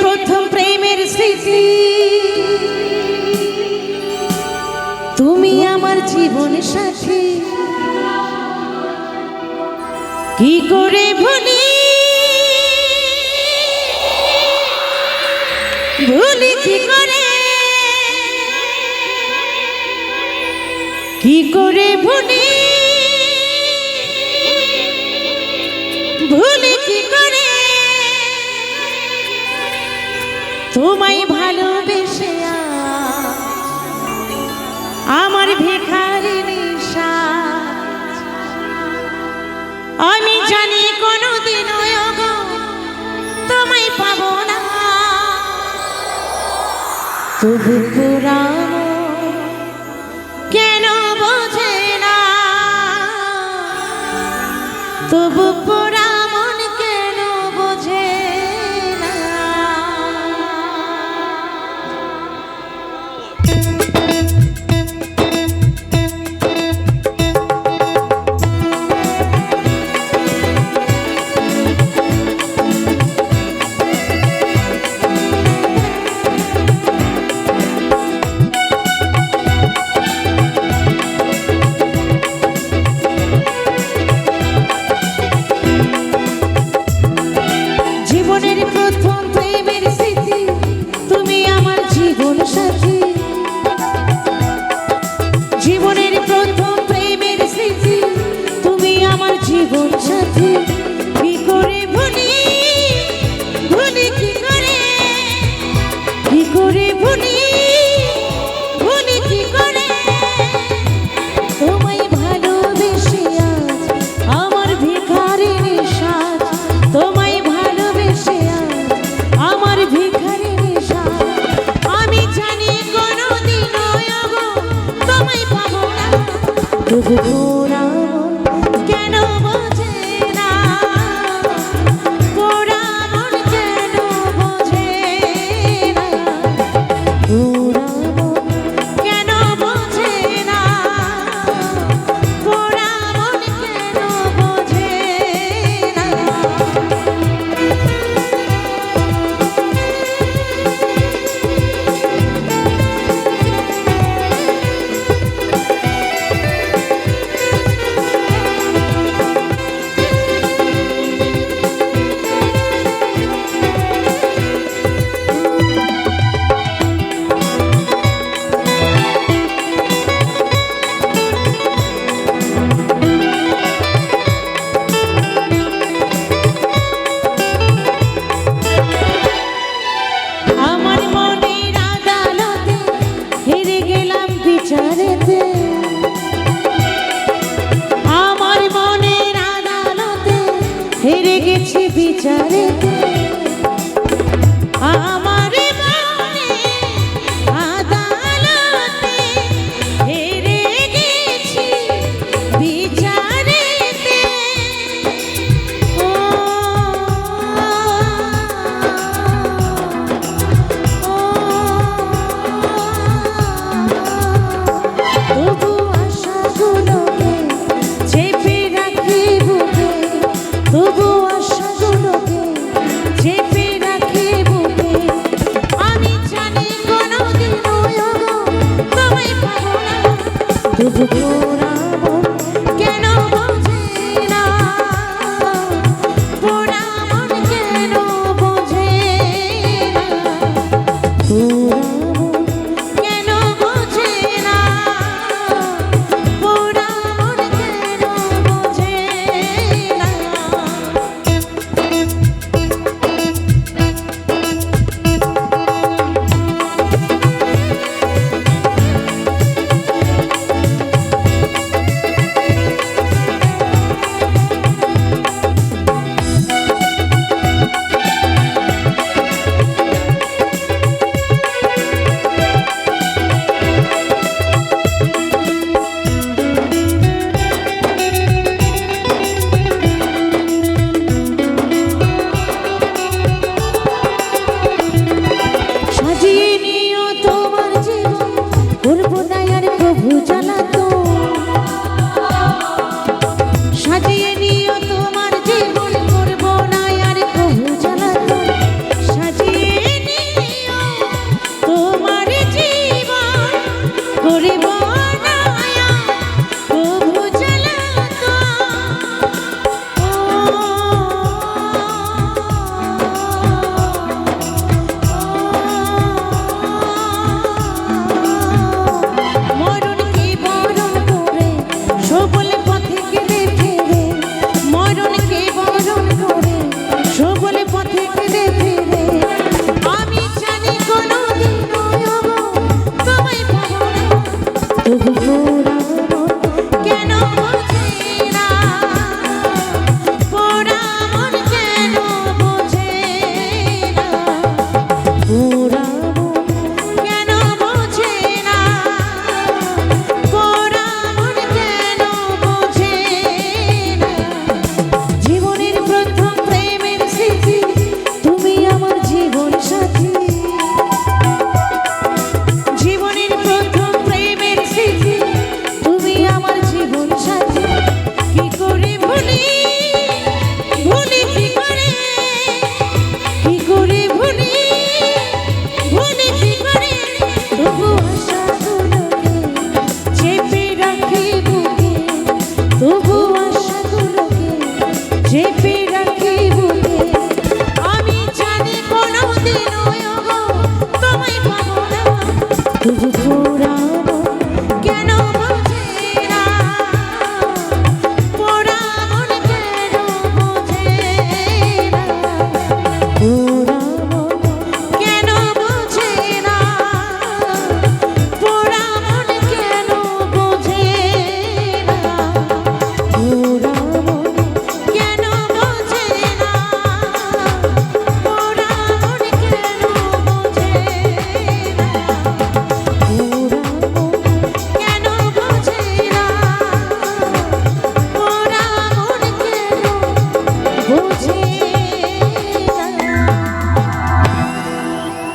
প্রথম প্রেমের স্মৃতি। তুমি আমার জীবন সাথী। কি করে ভুলি? ভুলি কি করে? কি করে ভুলি? ভুলি কি করে? তোমায় ভালোবেসে আমার ভিখারি নিশা। আমি জানি কোনোদিন তোমায় পাবো না। তবু পুরানো কেন বোঝে না? তবু পুরামন সাথী কি করে ভুলি? ভুলি কি করে? কি করে ভুলি? ভুলি কি করে? তোমায় ভালোবেসে আজ আমার ভিখারিনী সাজ তোমায় ভালোবেসে আজ আমার ভিখারিনী সাজ আমি জানি কোনোদিন তোমায় পাবো না। তবু হেরে গেছি বিচারে।